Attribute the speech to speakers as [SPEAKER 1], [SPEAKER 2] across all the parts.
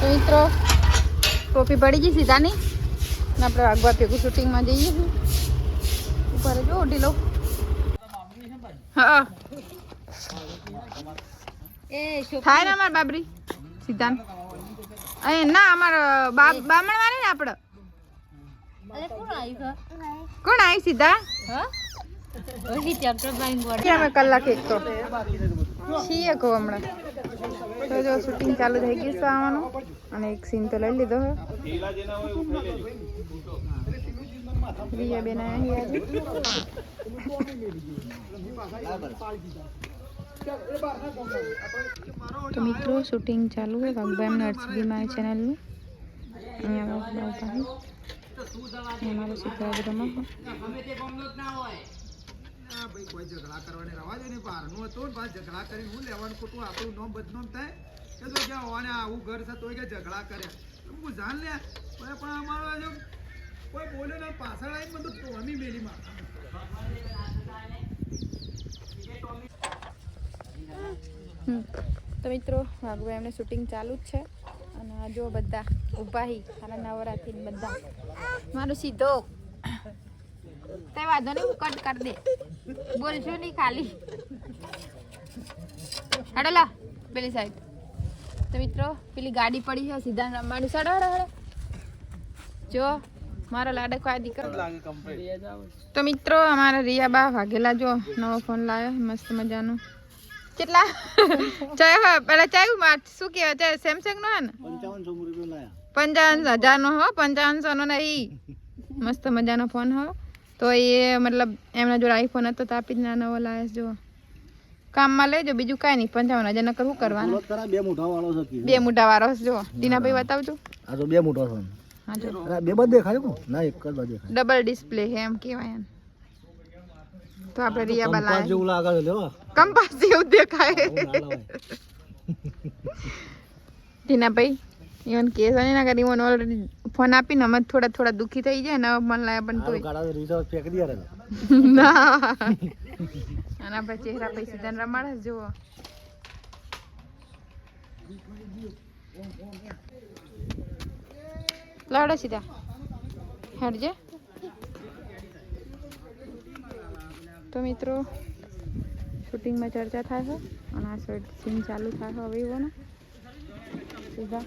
[SPEAKER 1] તો મિત્રો ટોપી પડી ગઈ સીધાની. ને આપણે આગવા ભેગું શૂટિંગમાં જઈએ છીએ. ઉપર જો ઓઢી હા. થાય ને અમાર બાબરી? સીધા અહીં ના અમાર બામણ વાળી ને આપણે કોણ આવી સીધા? અમે કલાક એક તો? છીએ કહો હમણાં. તો જો શૂટિંગ ચાલુ થઈ ગયું છે આવવાનું અને એક સીન તો લઈ લીધો હે રિયા બેન આયા છે તો મિત્રો શૂટિંગ ચાલુ છે. વાઘભાઈ નર્સરી મારી ચેનલનું અહીંયા આપણે ઊભા છે અમારો સીતારામ
[SPEAKER 2] આ ભાઈ કોઈ ઝઘડા કરવાની રવા દે ને બહારનું હતું ને પાછું ઝઘડા કરી હું લેવાનું ખોટું આપણું નામ બદનામ થાય. કે તો કે હોવાને આવું ઘર છે તોય કે ઝઘડા કર્યા. તો હું જાણ લે પણ પણ અમારો જો કોઈ બોલે ને પાછળ આવીને બધું ટોમી મેલી માં.
[SPEAKER 1] તો મિત્રો, વાઘભાઈ એમને શૂટિંગ ચાલુ જ છે. અને આ જો બધા ઊભા હી મારા નવરાથી બધા. મારો સીધો. કઈ વાંધો નહીં કટ કરી દે. બોલશો નહીં ખાલી. હડો લા પેલી સાઈડ તો મિત્રો પેલી ગાડી પડી છે સીધા રમવાની. સડો હડો જો મારો લાડકો આ દીકરો. તો મિત્રો અમારા રિયા બા વાઘેલા જો નવો ફોન લાવ્યો મસ્ત મજાનો. કેટલા? ચાય હા પેલા ચાયું માર્ચ શું કહેવાય? ચાય સેમસંગ નો હે ને?
[SPEAKER 2] પંચાવનસો
[SPEAKER 1] પંચાવન હજાર નો હો પંચાવનસો નો નહીં. મસ્ત મજાનો ફોન હો. તો એ મતલબ એમના જોડે આઈફોન હતો તો આપી જ ના નવો લાવ્યો જો કામમાં લેજો બીજું કાંઈ નહીં પંચાવન હજાર નકર શું કરવાનું?
[SPEAKER 2] બે મોટા વાળો છે
[SPEAKER 1] બે મોટા વાળો છે જો દીનાભાઈ બતાવજો.
[SPEAKER 2] આ તો બે મોટો છે.
[SPEAKER 1] હા જો
[SPEAKER 2] બે બધે દેખાય કો ના એક જ દેખાય.
[SPEAKER 1] ડબલ ડિસ્પ્લે છે એમ કહેવાય એમ તો આપણે રિયા બા લાવ્યા
[SPEAKER 2] જેવું લાગે છે લેવા
[SPEAKER 1] કંપાસ જેવું દેખાય. ટીનાભાઈ ઈવન કેસ અને ના કરી ઈવન ઓલરેડી ફોન આપીને અમે થોડા થોડા દુખી થઈ જાય ને મન લાગે પણ તોય.
[SPEAKER 2] ગાડા રીઝર્વ ફેંકી દે
[SPEAKER 1] ના. અને આપણે ચહેરા પછી સીધા રમાડે જો જુઓ. લાડો સીધા. હેડજે તો મિત્રો શૂટિંગમાં ચર્ચા થાય છે અને આ સાઈડ સીન ચાલુ થાય છે હવે એવો ને. સીધા.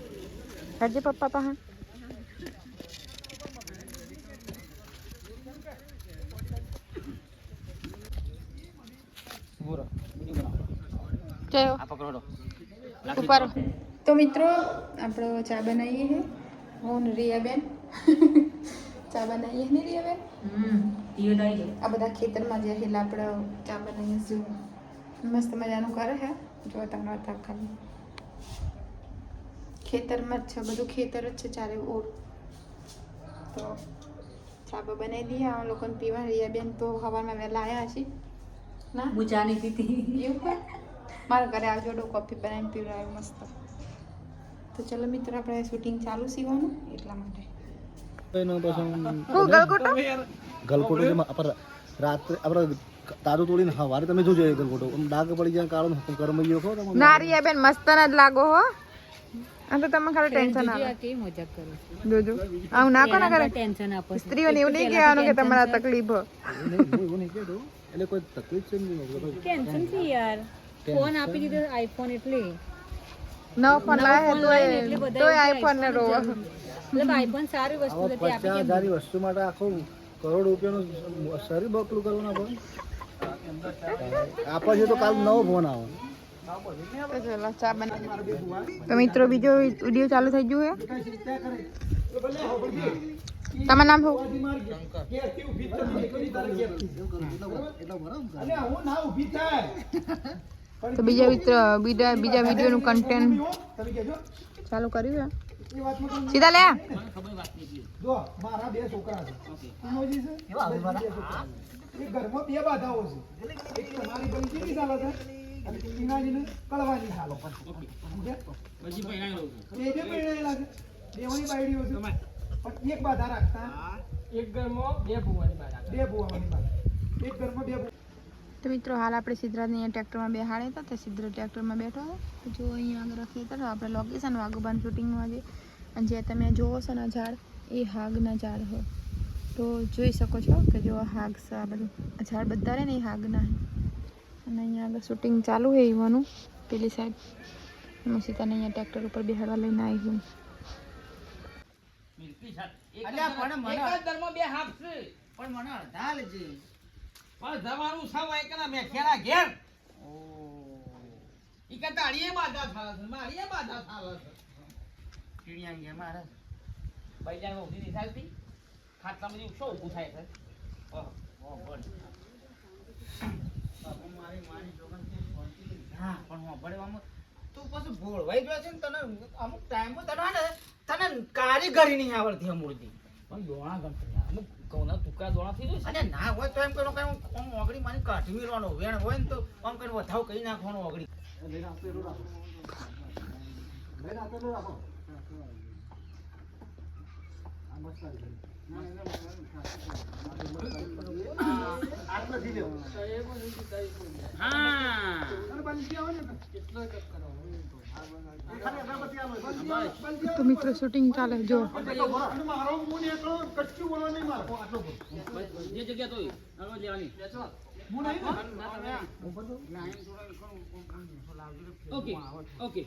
[SPEAKER 1] હેડજે પપ્પા પાસે ઉપર તો મિત્રો આપણો ચા બનાવીએ છે હું રિયાબેન ચા બનાવીએ ને રિયાબેન આ બધા ખેતરમાં જે છે આપણે ચા બનાવીએ છીએ. મસ્ત મજાનું કરે છે જો તમને હતા ખાલી. ખેતરમાં જ છે બધું ખેતર જ છે ચારે ઓર. તો ચા બનાવી દઈએ આ લોકોને પીવા રિયાબેન તો હવામાં વહેલા આવ્યા છે ના?
[SPEAKER 3] બુચાની પીતી
[SPEAKER 1] એવું મારા ઘરે આવજો ડો કોફી બનાવીને પીવડાવ્યું મસ્ત. તો ચલો મિત્રો આપણે શૂટિંગ ચાલુ સીવાનું એટલા માટે.
[SPEAKER 2] એનો પછી
[SPEAKER 1] હું ગલગોટો?
[SPEAKER 2] ગલકોટો જે આપણે રાત્રે આપણે તારું તોડીને હવારે તમે જોજો આમ ડાઘ પડી જાય કાળો હુકમ કરમ ગયો ખો
[SPEAKER 1] નારિયા બેન મસ્ત જ લાગો હો. આ તો તમે ખાલી ટેન્શન આવે.
[SPEAKER 3] કેવી મજાક કરો
[SPEAKER 1] જોજો. આવ ના કોના કરે?
[SPEAKER 3] ટેન્શન આપો
[SPEAKER 1] સ્ત્રીઓને એવું નહીં કહેવાનું કે તમારા તકલીફ હો
[SPEAKER 2] એવું નહીં કહેતો એટલે કોઈ તકલીફ. છે નહીં
[SPEAKER 3] ટેન્શન છે યાર. ફોન આપી દીધો આઈફોન એટલે.
[SPEAKER 1] નવો ફોન લાવે
[SPEAKER 3] તો લાવીને એટલે બધા
[SPEAKER 1] તોય આઈફોન ને રોવા.
[SPEAKER 3] મતલબ આઈફોન સારી વસ્તુ
[SPEAKER 2] છે
[SPEAKER 3] હતી આપી
[SPEAKER 2] દીધી? સારી વસ્તુ માટે આખું કરોડ રૂપિયાનું શરીર બકલું કરવું ના આપો છે તો કાલ નવો ફોન આવે.
[SPEAKER 1] તો ચલો ચા બના તો મિત્રો બીજો વીડિયો ચાલુ થઈ ગયો હે. તમારું નામ શું? તો બીજા મિત્ર બીજા બીજા વિડીયોનું કન્ટેન્ટ ચાલુ કર્યું છે સીધા લે.
[SPEAKER 2] જો મારા બે છોકરા છે ઘરમાં બે બાધાઓ છે. એક તમારી બંકીની ચાલે છે
[SPEAKER 1] તો મિત્રો, હાલ આપણે સિદ્ધરાજને અહીંયા ટ્રેક્ટરમાં બેહાડે હતા. તો સિદ્ધરાજ ટ્રેક્ટરમાં બેઠો જો અહીંયા આગળ રખીએ તો આપણે લોકેશન વાઘબાન શૂટિંગમાં જે અને જે તમે જોવો છો ને ઝાડ, એ હાગના ઝાડ હોય તો જોઈ શકો છો કે જો હાગ આ બધું ઝાડ બધા રહે ને એ હાગના આગળ શૂટિંગ ચાલુ છે એવાનું પેલી સાઈડ હું સીતાને અહીંયા ટ્રેક્ટર ઉપર બેહાડવા લઈને આવી હું
[SPEAKER 4] અલ્યા પણ મને
[SPEAKER 5] એક જ બે હાફ છે
[SPEAKER 4] પણ મને અડધા
[SPEAKER 5] પણ જવાનું છે વાયકના મેખેલા ઘેર.
[SPEAKER 4] ઓ.
[SPEAKER 5] ઈ કરતા અડીએ બાધા થાલે છે મારીએ બાધા થાલે છે.
[SPEAKER 4] ટીણિયા ગયા મારા.
[SPEAKER 5] બૈજાને ઊભી નહીં ચાલતી ખાટલામાં જેવું શું ઊભું થાય છે.
[SPEAKER 4] મારી મારી જોગન હા પણ હું ભણવામાં તું પાછું ભોળવાઈ ગયો છે ને તને અમુક ટાઈમ તને હે ને તને કારીગરી નહીં આવડતી અમૂર્તિ
[SPEAKER 5] પણ દોણા ગમતી અમુક ઘઉંના ટૂંકા દોણા થઈ જશે
[SPEAKER 4] અને ના હોય તો એમ કરો કે આમ ઓગળી મારી કાઢી મેળવાનો વેણ હોય ને તો આમ કરીને વધાવ કહી નાખવાનો ઓગળી.
[SPEAKER 2] રાખો રાખો
[SPEAKER 1] તો મિત્રો શૂટિંગ ચાલે જો.
[SPEAKER 5] જે જગ્યા તો લેવાની? Okay okay okay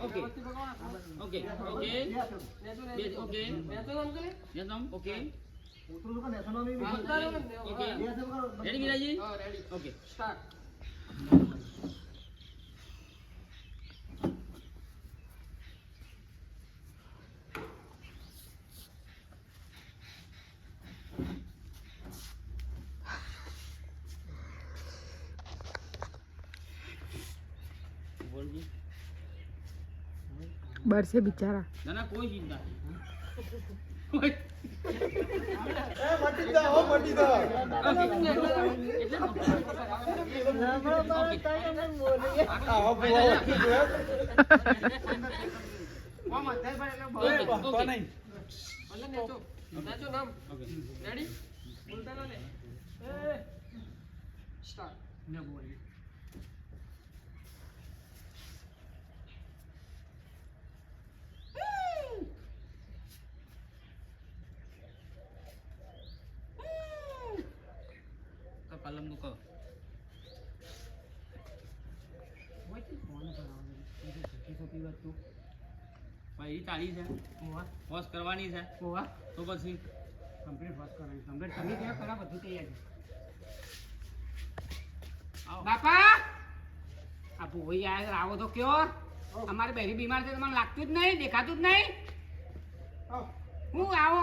[SPEAKER 5] okay okay okay okay. Okay ready ગિરાજી okay બોલજી
[SPEAKER 1] બરસે બિચારા.
[SPEAKER 5] ના ના કોઈ ચિંતા કોઈ
[SPEAKER 2] એ મટી જા, હો, મટી જા. આવો બોલાવો.
[SPEAKER 4] આમ અત્યારે પણ એટલે બહુ
[SPEAKER 2] એ વાંધો નહીં.
[SPEAKER 5] તો કલમનું કહો ભાઈ ચાલી તાળી છે વોશ કરવાની છે. તો પછી?
[SPEAKER 6] બાપા! આ ભોઈ યાર આવો તો કયો. અમારે બેરી બીમાર છે તમને લાગતું જ નહીં દેખાતું જ નહીં. હું આવો.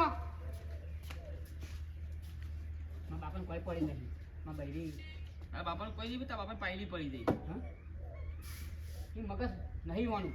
[SPEAKER 6] મારા બાપાને કોઈ પડી નહીં. મારા બૈરી
[SPEAKER 5] મારા બાપાને કોઈ નહીં તારા બાપાને પાયલી પડી જઈ
[SPEAKER 6] હા? મગજ નહીં વાનું